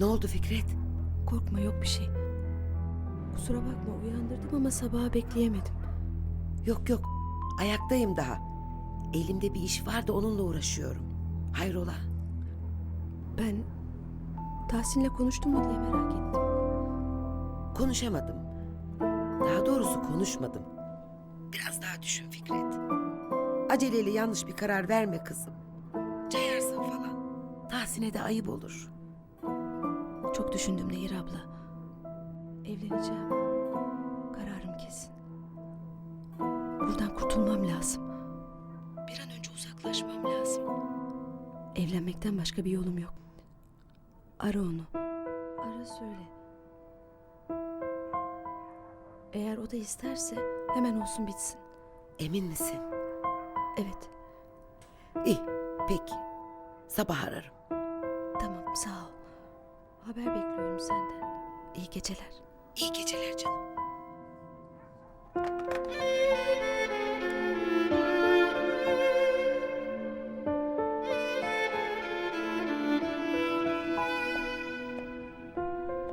Ne oldu Fikret? Korkma yok bir şey. Kusura bakma uyandırdım ama sabaha bekleyemedim. Yok yok. Ayaktayım daha. Elimde bir iş var da onunla uğraşıyorum. Hayrola? Ben Tahsin'le konuştum mu diye merak ettim. Konuşamadım. Daha doğrusu konuşmadım. Biraz daha düşün Fikret. Aceleyle yanlış bir karar verme kızım. Cayarsın falan. Tahsin'e de ayıp olur. Çok düşündüm Nehir abla. Evleneceğim. Kararım kesin. Buradan kurtulmam lazım. Bir an önce uzaklaşmam lazım. Evlenmekten başka bir yolum yok. Ara onu. Ara söyle. Eğer o da isterse hemen olsun bitsin. Emin misin? Evet, İyi, peki. Sabah ararım. tamam sağ ol. Haber bekliyorum senden. İyi geceler. İyi geceler canım.